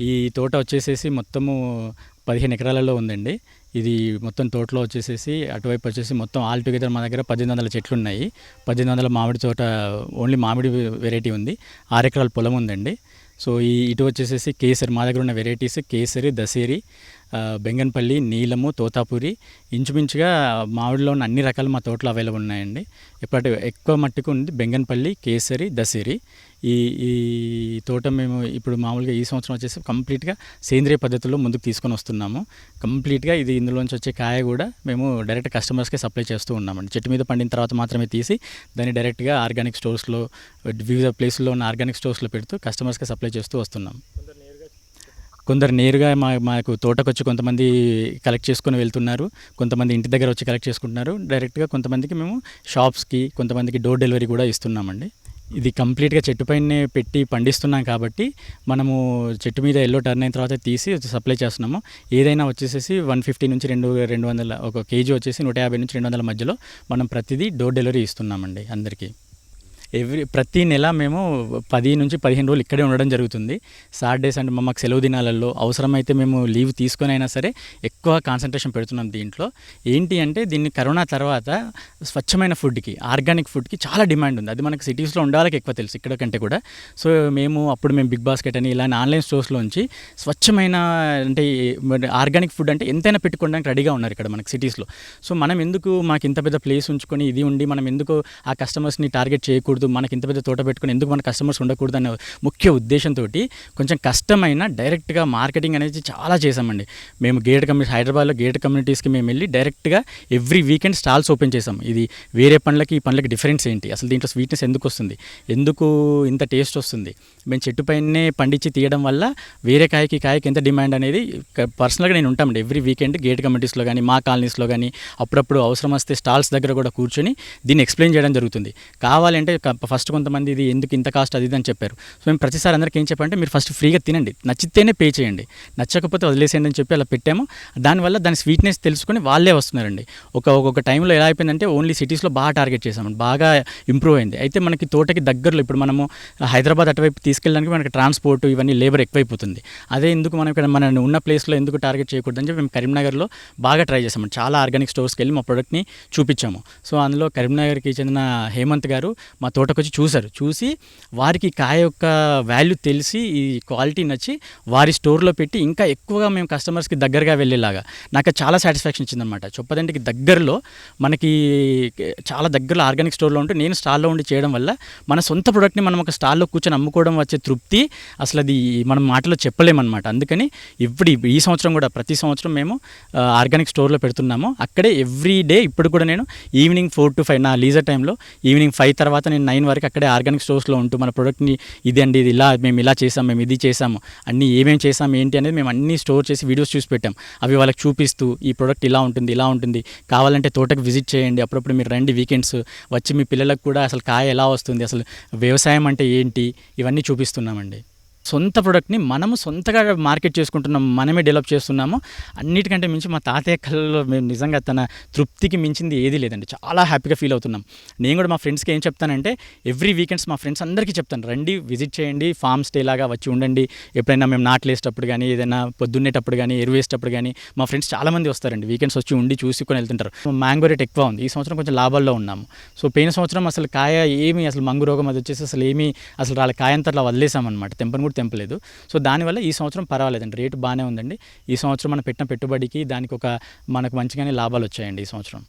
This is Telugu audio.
ఈ తోట వచ్చేసేసి మొత్తము పదిహేను ఎకరాలలో ఉందండి. ఇది మొత్తం తోటలో వచ్చేసేసి అటువైపు వచ్చేసి మొత్తం ఆల్ టుగెదర్ మా దగ్గర పద్దెనిమిది వందల చెట్లు ఉన్నాయి పద్దెనిమిది వందల మామిడి తోట ఓన్లీ మామిడి వెరైటీ ఉంది. ఆరు ఎకరాల పొలం ఉందండి. సో ఈ ఇటు వచ్చేసేసి కేసరి మా దగ్గర ఉన్న వెరైటీస్ కేసరి దసేరి బెంగన్పల్లి నీలము తోతాపూరి ఇంచుమించుగా మామిడిలో ఉన్న అన్ని రకాలు మా తోటలో అవైలబుల్ ఉన్నాయండి. ఇప్పటి ఎక్కువ మట్టుకు ఉంది బెంగన్పల్లి కేసరి దసేరి. ఈ ఈ తోట మేము ఇప్పుడు మామూలుగా ఈ సంవత్సరం వచ్చేసి కంప్లీట్గా సేంద్రియ పద్ధతిలో ముందుకు తీసుకొని వస్తున్నాము. కంప్లీట్గా ఇది ఇందులోంచి వచ్చే కాయ కూడా మేము డైరెక్ట్ కస్టమర్స్కి సప్లై చేస్తూ ఉన్నామండి. చెట్టు మీద పండిన తర్వాత మాత్రమే తీసి దాన్ని డైరెక్ట్గా ఆర్గానిక్ స్టోర్స్లో వివిధ ప్లేసుల్లో ఉన్న ఆర్గానిక్ స్టోర్స్లో పెడుతూ కస్టమర్స్కి సప్లై చేస్తూ వస్తున్నాం. కొందరు నేరుగా మా మాకు తోటకొచ్చి కొంతమంది కలెక్ట్ చేసుకొని వెళ్తున్నారు. కొంతమంది ఇంటి దగ్గర వచ్చి కలెక్ట్ చేసుకుంటున్నారు. డైరెక్ట్గా కొంతమందికి మేము షాప్స్కి కొంతమందికి డోర్ డెలివరీ కూడా ఇస్తున్నామండి. ఇది కంప్లీట్గా చెట్టు పైనే పెట్టి పండిస్తున్నాం కాబట్టి మనము చెట్టు మీద ఎల్లో టర్న్ అయిన తర్వాత తీసి సప్లై చేస్తున్నాము. ఏదైనా వచ్చేసేసి వన్ ఫిఫ్టీ నుంచి రెండు రెండు వందల ఒక కేజీ వచ్చేసి నూట యాభై నుంచి రెండు వందల మధ్యలో మనం ప్రతిదీ డోర్ డెలివరీ ఇస్తున్నామండి అందరికీ. ఎవ్రీ ప్రతి నెల మేము పది నుంచి పదిహేను రోజులు ఇక్కడే ఉండడం జరుగుతుంది. సాటర్డేస్ అండ్ మాకు సెలవు దినాలలో అవసరమైతే మేము లీవ్ తీసుకొని అయినా సరే ఎక్కువ కాన్సన్ట్రేషన్ పెడుతున్నాం దీంట్లో. ఏంటి అంటే దీన్ని కరోనా తర్వాత స్వచ్ఛమైన ఫుడ్కి ఆర్గానిక్ ఫుడ్కి చాలా డిమాండ్ ఉంది. అది మనకి సిటీస్లో ఉండాలకి ఎక్కువ తెలుసు ఇక్కడ కంటే కూడా. సో మేము అప్పుడు మేము బిగ్ బాస్కెట్ అని ఇలాంటి ఆన్లైన్ స్టోర్స్లోంచి స్వచ్ఛమైన అంటే ఆర్గానిక్ ఫుడ్ అంటే ఎంతైనా పెట్టుకోవడానికి రెడీగా ఉన్నారు ఇక్కడ మనకి సిటీస్లో సో మనం ఎందుకు మాకు ఇంత పెద్ద ప్లేస్ ఉంచుకొని ఇది ఉండి మనం ఎందుకు ఆ కస్టమర్స్ని టార్గెట్ చేయకూడదు మనకి ఇంత పెద్ద తోట పెట్టుకుని ఎందుకు మన కస్టమర్స్ ఉండకూడదు అనే ముఖ్య ఉద్దేశంతో కొంచెం కష్టమైన డైరెక్ట్గా మార్కెటింగ్ అనేది చాలా చేసామండి మేము గేట్ కమ్యూనిటీ హైదరాబాద్లో గేట్ కమ్యూనిటీస్కి మేము వెళ్ళి డైరెక్ట్గా ఎవ్రీ వీకెండ్ స్టాల్స్ ఓపెన్ చేసాం ఇది వేరే పండ్లకి ఈ పండ్లకి డిఫరెన్స్ ఏంటి? అసలు దీంట్లో స్వీట్నెస్ ఎందుకు వస్తుంది? ఎందుకు ఇంత టేస్ట్ వస్తుంది? మేము చెట్టు పైనే పండించి తీయడం వల్ల వేరే కాయకి కాయకి ఎంత డిమాండ్ అనేది పర్సనల్గా నేను ఉంటామండి. ఎవ్రీ వీకెండ్ గేట్ కమిటీస్లో కానీ మా కాలనీస్లో కానీ అప్పుడప్పుడు అవసరం వస్తే స్టాల్స్ దగ్గర కూడా కూర్చొని దీన్ని ఎక్స్ప్లెయిన్ చేయడం జరుగుతుంది. కావాలంటే ఫస్ట్ కొంతమంది ఇది ఎందుకు ఇంత కాస్ట్ అది ఇది అని చెప్పారు. సో మేము ప్రతిసారి అందరికీ ఏం చెప్పారంటే మీరు ఫస్ట్ ఫ్రీగా తినండి. నచ్చితేనే పే చేయండి. నచ్చకపోతే వదిలేసేయండి అని చెప్పి అలా పెట్టాము. దానివల్ల దాని స్వీట్నెస్ తెలుసుకుని వాళ్ళే వస్తున్నారండి. ఒక ఒక్కొక్క టైంలో ఎలా అయిపోయిందంటే ఓన్లీ సిటీస్లో బాగా టార్గెట్ చేసాము బాగా ఇంప్రూవ్ అయింది. అయితే మనకి తోటకి దగ్గరలో ఇప్పుడు మనము హైదరాబాద్ అటువైపు తీసుకెళ్ళడానికి మనకి ట్రాన్స్పోర్ట్ ఇవన్నీ లేబర్ ఎక్కువైపోతుంది. అదే ఎందుకు మనం ఇక్కడ మన ఉన్న ప్లేస్లో ఎందుకు టార్గెట్ చేయకూడదని చెప్పి మేము కరీంనగర్లో బాగా ట్రై చేసాము చాలా ఆర్గానిక్ స్టోర్స్కి వెళ్ళి మా ప్రొడక్ట్ని చూపించాము. సో అందులో కరీంనగర్కి చెందిన హేమంత్ గారు మా తోటకొచ్చి చూశారు. చూసి వారికి కాయ యొక్క వాల్యూ తెలిసి ఈ క్వాలిటీ నచ్చి వారి స్టోర్లో పెట్టి ఇంకా ఎక్కువగా మేము కస్టమర్స్కి దగ్గరగా వెళ్ళేలాగా నాకు చాలా సాటిస్ఫాక్షన్ ఇచ్చిందనమాట చొప్పదంటికి దగ్గరలో మనకి చాలా దగ్గరలో ఆర్గానిక్ స్టోర్లో ఉంటే నేను స్టాల్లో ఉండి చేయడం వల్ల మన సొంత ప్రోడక్ట్ని మనం ఒక స్టాల్లో కూర్చొని అమ్ముకోవడం వచ్చే తృప్తి అసలు అది మనం మాటలో చెప్పలేమన్నమాట. అందుకని ఇప్పుడు ఈ- సంవత్సరం కూడా ప్రతి సంవత్సరం మేము ఆర్గానిక్ స్టోర్లో పెడుతున్నాము. అక్కడే ఎవ్రీ డే ఇప్పుడు కూడా నేను ఈవినింగ్ ఫోర్ టు ఫైవ్ నా లీజర్ టైంలో ఈవినింగ్ ఫైవ్ తర్వాత నేను నైన్ వరకు అక్కడే ఆర్గానిక్ స్టోర్స్లో ఉంటూ మన ప్రోడక్ట్ని ఇది అండి ఇది ఇలా మేము ఇలా చేసాం మేము ఇది చేసాము అన్నీ ఏమేమి చేసాం ఏంటి అనేది మేము అన్నీ స్టోర్ చేసి వీడియోస్ చూసి పెట్టాం. అవి వాళ్ళకి చూపిస్తూ ఈ ప్రోడక్ట్ ఇలా ఉంటుంది ఇలా ఉంటుంది కావాలంటే తోటకు విజిట్ చేయండి అప్పుడప్పుడు మీరు రండి వీకెండ్స్ వచ్చి మీ పిల్లలకు కూడా అసలు కాయ ఎలా వస్తుంది అసలు వ్యవసాయం అంటే ఏంటి ఇవన్నీ చూపిస్తున్నామండి. సొంత ప్రోడక్ట్ని మనము సొంతగా మార్కెట్ చేసుకుంటున్నాం మనమే డెవలప్ చేస్తున్నాము అన్నిటికంటే మించి మా తాతయ్య కళ్ళలో మేము నిజంగా తన తృప్తికి మించింది ఏదీ లేదండి. చాలా హ్యాపీగా ఫీల్ అవుతున్నాం. నేను కూడా మా ఫ్రెండ్స్కి ఏం చెప్తానంటే ఎవ్రీ వీకెండ్స్ మా ఫ్రెండ్స్ అందరికీ చెప్తాను రండి విజిట్ చేయండి ఫామ్ స్టే లాగా వచ్చి ఉండండి. ఎప్పుడైనా మేము నాట్లు వేసేటప్పుడు కానీ ఏదైనా పొద్దున్నేటప్పుడు కానీ ఎరువు వేసేటప్పుడు కానీ మా ఫ్రెండ్స్ చాలామంది వస్తారండి. వీకెండ్స్ వచ్చి ఉండి చూసుకొని వెళ్తుంటారు. మ్యాంగో రేట్ ఎక్కువ ఉంది. ఈ సంవత్సరం కొంచెం లాభాల్లో ఉన్నాము. సో పోయిన సంవత్సరం అసలు కాయ ఏమి అసలు మంగు రోగం అది వచ్చేసి అసలు ఏమి అసలు వాళ్ళ కాయ అట్లా వదిలేసామన్నమాట. తెంపని కూడా తెంపలేదు సో దానివల్ల ఈ సంవత్సరం పర్వాలేదండి. రేటు బాగానే ఉందండి. ఈ సంవత్సరం మనం పెట్టిన పెట్టుబడికి దానికి ఒక మనకు మంచిగానే లాభాలు వచ్చాయండి ఈ సంవత్సరం.